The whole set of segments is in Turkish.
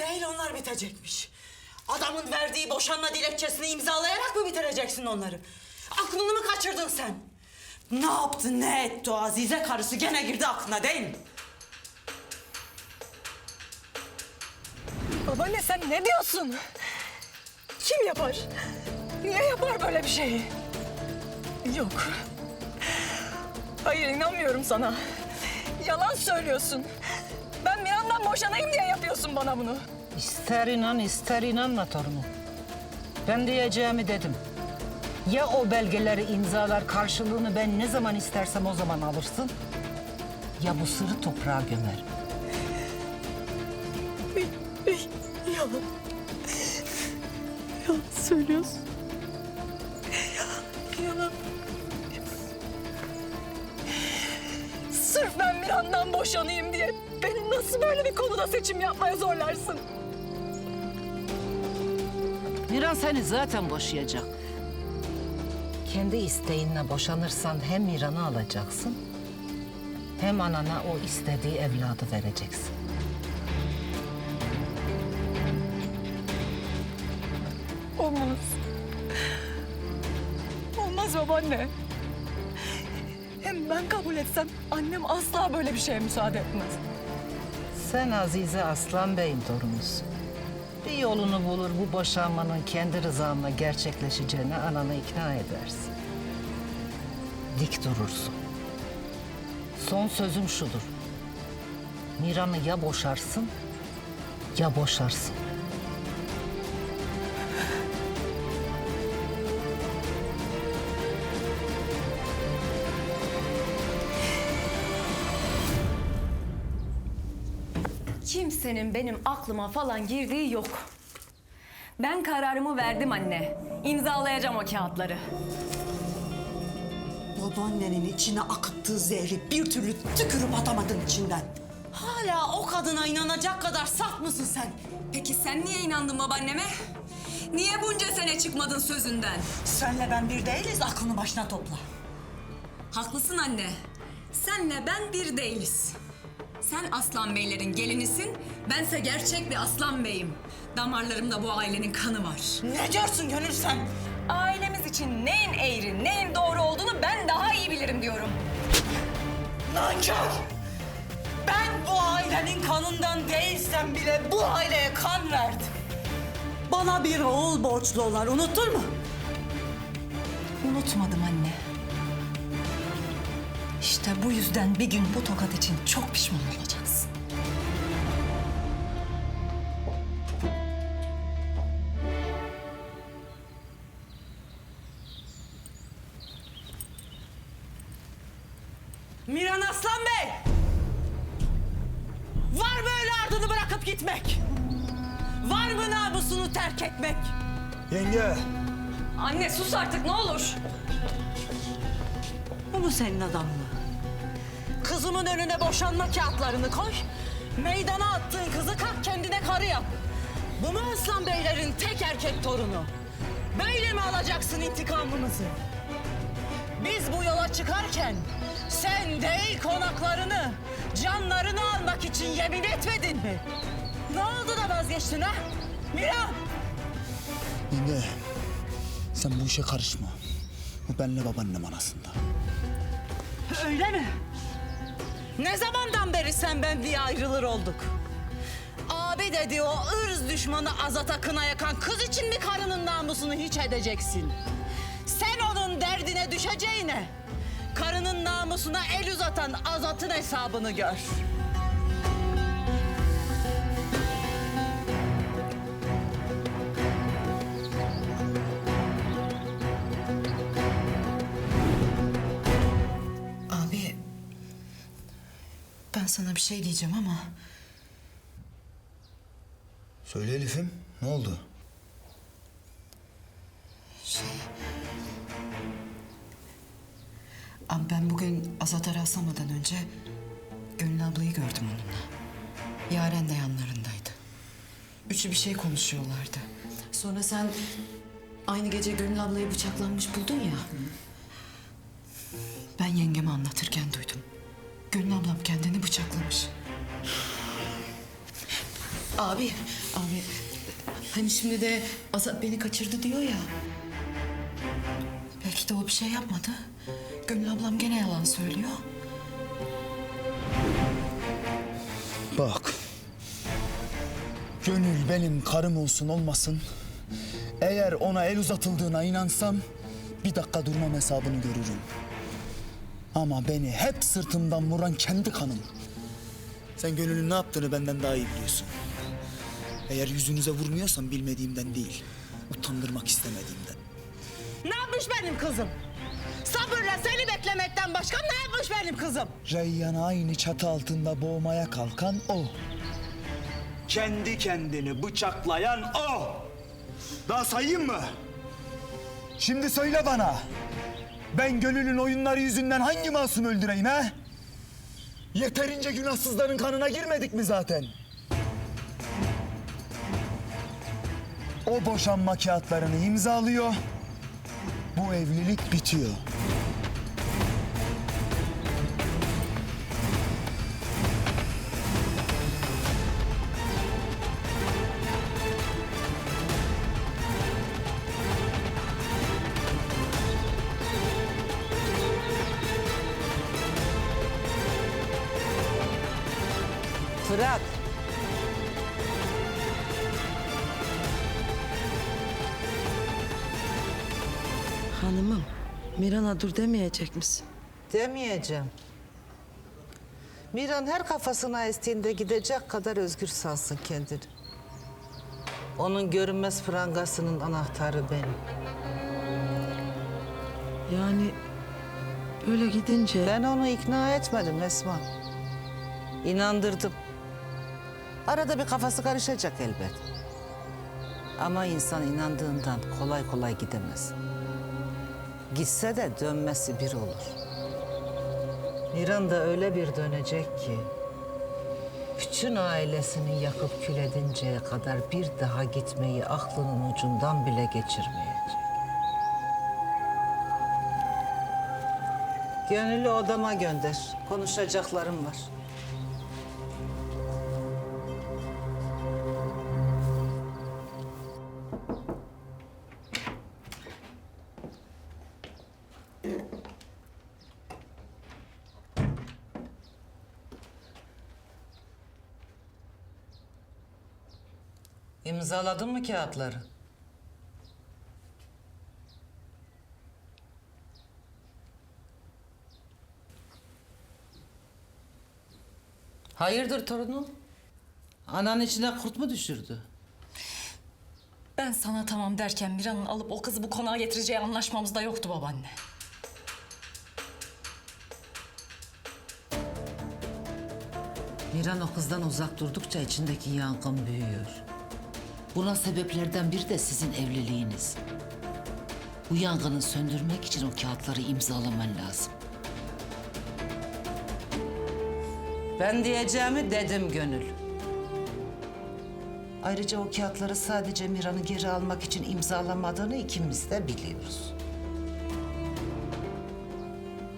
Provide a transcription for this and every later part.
değil onlar bitecekmiş. Adamın verdiği boşanma dilekçesini imzalayarak mı bitireceksin onları? Aklını mı kaçırdın sen? Ne yaptı ne etti o Azize karısı gene girdi aklına değil mi? Babaanne sen ne diyorsun? Kim yapar? Niye yapar böyle bir şeyi? Yok. Hayır inanmıyorum sana. Yalan söylüyorsun. Ben Miran'dan boşanayım diye yapıyorsun bana bunu. İster inan ister inanma torunum. Ben diyeceğimi dedim. Ya o belgeleri imzalar karşılığını ben ne zaman istersem o zaman alırsın. Ya bu sırrı toprağa gömer. Yalan. Yalan söylüyorsun. Yalan. Sırf ben Miran'dan boşanayım diye beni nasıl böyle bir konuda seçim yapmaya zorlarsın? Miran seni zaten boşayacak. Kendi isteğinle boşanırsan hem Miran'ı alacaksın... ...hem anana o istediği evladı vereceksin. Olmaz. Olmaz babaanne. Hem ben kabul etsem annem asla böyle bir şeye müsaade etmez. Sen Azize Aslan Bey'in torunusun. Bir yolunu bulur bu boşanmanın kendi rızanla gerçekleşeceğine ananı ikna edersin. Dik durursun. Son sözüm şudur. Miran'ı ya boşarsın ya boşarsın. Kimsenin benim aklıma falan girdiği yok. Ben kararımı verdim anne. İmzalayacağım o kağıtları. Babaannenin içine akıttığı zehri bir türlü tükürüp atamadın içinden. Hala o kadına inanacak kadar saf mısın sen? Peki sen niye inandın babaanneme? Niye bunca sene çıkmadın sözünden? Senle ben bir değiliz aklını başına topla. Haklısın anne. Senle ben bir değiliz. Sen Aslan Beylerin gelinisin, bense gerçek bir Aslan Beyim. Damarlarımda bu ailenin kanı var. Ne diyorsun gönül sen? Ailemiz için neyin eğri, neyin doğru olduğunu ben daha iyi bilirim diyorum. Nankör! Ben bu ailenin kanından değilsem bile bu aileye kan verdim. Bana bir oğul borçlular unuttun mu? Unutmadım anne. İşte bu yüzden bir gün bu tokat için çok pişman olacaksın. Miran Aslan Bey! Var mı öyle ardını bırakıp gitmek? Var mı namusunu terk etmek? Yenge. Anne sus artık ne olur. Bu mu senin adamlığın? Kızımın önüne boşanma kağıtlarını koy. Meydana attığın kızı kalk kendine karı yap. Bu mu Aslan Beylerin tek erkek torunu? Böyle mi alacaksın intikamımızı? Biz bu yola çıkarken sen değil konaklarını, canlarını almak için yemin etmedin mi? Ne oldu da vazgeçtin ha? Miran! Yenge. Sen bu işe karışma. Bu benle babaannem arasında. Öyle mi? Ne zamandan beri sen ben diye ayrılır olduk? Abi dedi o ırz düşmanı Azat'a kına yakan kız için mi karının namusunu hiç edeceksin? Sen onun derdine düşeceğine karının namusuna el uzatan Azat'ın hesabını gör. Sana bir şey diyeceğim ama Söyle Elif'im. Ne oldu? abi ben bugün Azat'ı rastlamadan önce Gönül ablayı gördüm onunla. Yaren de yanlarındaydı. Üçü bir şey konuşuyorlardı. Sonra sen aynı gece Gönül ablayı bıçaklanmış buldun ya. Ben yengeme anlatırken duydum. Gönül ablam kendini bıçaklamış. Abi, abi. Hani şimdi de Azat beni kaçırdı diyor ya. Belki de o bir şey yapmadı. Gönül ablam gene yalan söylüyor. Bak. Gönül benim karım olsun olmasın. Eğer ona el uzatıldığına inansam bir dakika durmam hesabını görürüm. Ama beni hep sırtımdan vuran kendi kanım. Sen Gönül'ün ne yaptığını benden daha iyi biliyorsun. Eğer yüzünüze vurmuyorsam bilmediğimden değil, utandırmak istemediğimden. Ne yapmış benim kızım? Sabırla seni beklemekten başka ne yapmış benim kızım? Reyyan'ı aynı çatı altında boğmaya kalkan o. Kendi kendini bıçaklayan o. Daha sayayım mı? Şimdi söyle bana. Ben Gönül'ün oyunları yüzünden hangi masum öldüreyim ha? Yeterince günahsızların kanına girmedik mi zaten? O boşanma kağıtlarını imzalıyor. Bu evlilik bitiyor. Fırat. Hanımım, Miran'a dur demeyecek misin? Demeyeceğim. Miran her kafasına estiğinde gidecek kadar özgür sansın kendini. Onun görünmez prangasının anahtarı benim. Yani böyle gidince... Ben onu ikna etmedim Esma. İnandırdım. Arada bir kafası karışacak elbet. Ama insan inandığından kolay kolay gidemez. Gitse de dönmesi bir olur. Miran da öyle bir dönecek ki... ...bütün ailesini yakıp kül edinceye kadar bir daha gitmeyi aklının ucundan bile geçirmeyecek. Gönüllü odama gönder. Konuşacaklarım var. İmzaladın mı kağıtları? Hayırdır torunum? Anan içine kurt mu düşürdü? Ben sana tamam derken Miran'ın alıp o kızı bu konağa getireceği anlaşmamızda yoktu babaanne. Miran o kızdan uzak durdukça içindeki yangın büyüyor. Buna sebeplerden biri de sizin evliliğiniz. Bu yangını söndürmek için o kağıtları imzalaman lazım. Ben diyeceğimi dedim Gönül. Ayrıca o kağıtları sadece Miran'ı geri almak için imzalamadığını ikimiz de biliyoruz.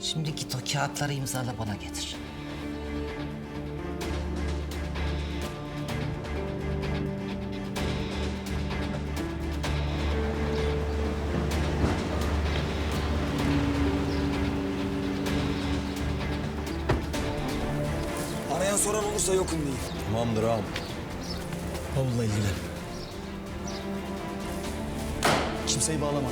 Şimdi git o kağıtları imzala bana getir. Arayan soran olursa yokum değil. Tamamdır ağam. Vallahi ilgilen. Kimseyi bağlama.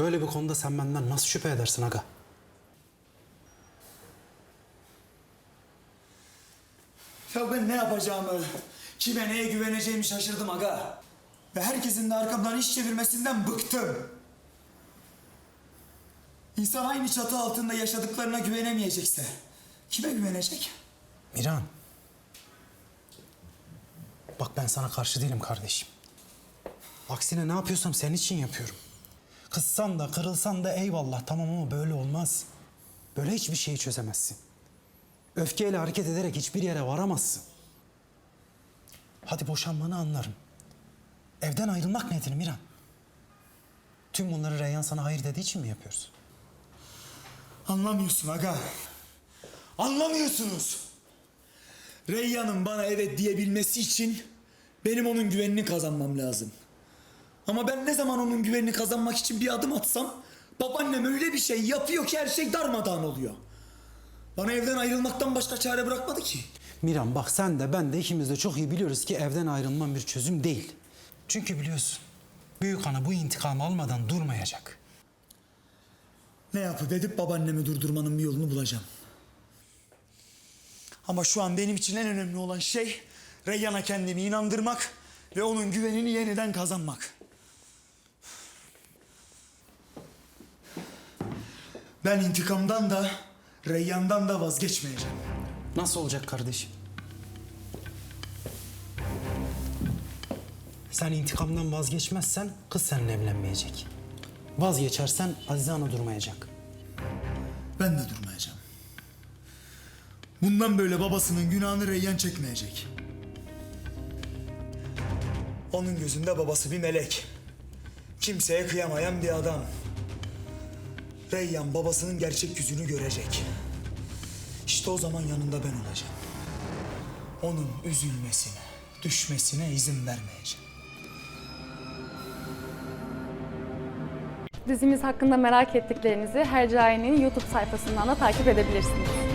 Böyle bir konuda sen benden nasıl şüphe edersin aga? Ya ben ne yapacağımı, kime neye güveneceğimi şaşırdım aga. Ve herkesin de arkamdan iş çevirmesinden bıktım. İnsan aynı çatı altında yaşadıklarına güvenemeyecekse kime güvenecek? Miran. Bak ben sana karşı değilim kardeşim. Aksine ne yapıyorsam senin için yapıyorum. Kızsan da kırılsan da eyvallah tamam ama böyle olmaz. Böyle hiçbir şeyi çözemezsin. Öfkeyle hareket ederek hiçbir yere varamazsın. Hadi boşanmanı anlarım. Evden ayrılmak nedir Miran? Tüm bunları Reyhan sana hayır dediği için mi yapıyorsun? Anlamıyorsun aga. Anlamıyorsunuz. Reyyan'ın bana evet diyebilmesi için benim onun güvenini kazanmam lazım. Ama ben ne zaman onun güvenini kazanmak için bir adım atsam babaannem öyle bir şey yapıyor ki her şey darmadağın oluyor. Bana evden ayrılmaktan başka çare bırakmadı ki. Miran bak sen de ben de ikimiz de çok iyi biliyoruz ki evden ayrılman bir çözüm değil. Çünkü biliyorsun büyük ana bu intikamı almadan durmayacak. Ne yapıp edip babaannemi durdurmanın bir yolunu bulacağım. Ama şu an benim için en önemli olan şey Reyyan'a kendimi inandırmak ve onun güvenini yeniden kazanmak. Ben intikamdan da Reyyan'dan da vazgeçmeyeceğim. Nasıl olacak kardeşim? Sen intikamdan vazgeçmezsen kız seninle evlenmeyecek. Vazgeçersen Azize Ana durmayacak. Ben de durmayacağım. Bundan böyle babasının günahını Reyyan çekmeyecek. Onun gözünde babası bir melek. Kimseye kıyamayan bir adam. Reyyan babasının gerçek yüzünü görecek. İşte o zaman yanında ben olacağım. Onun üzülmesine, düşmesine izin vermeyeceğim. Dizimiz hakkında merak ettiklerinizi Hercai'nin YouTube sayfasından da takip edebilirsiniz.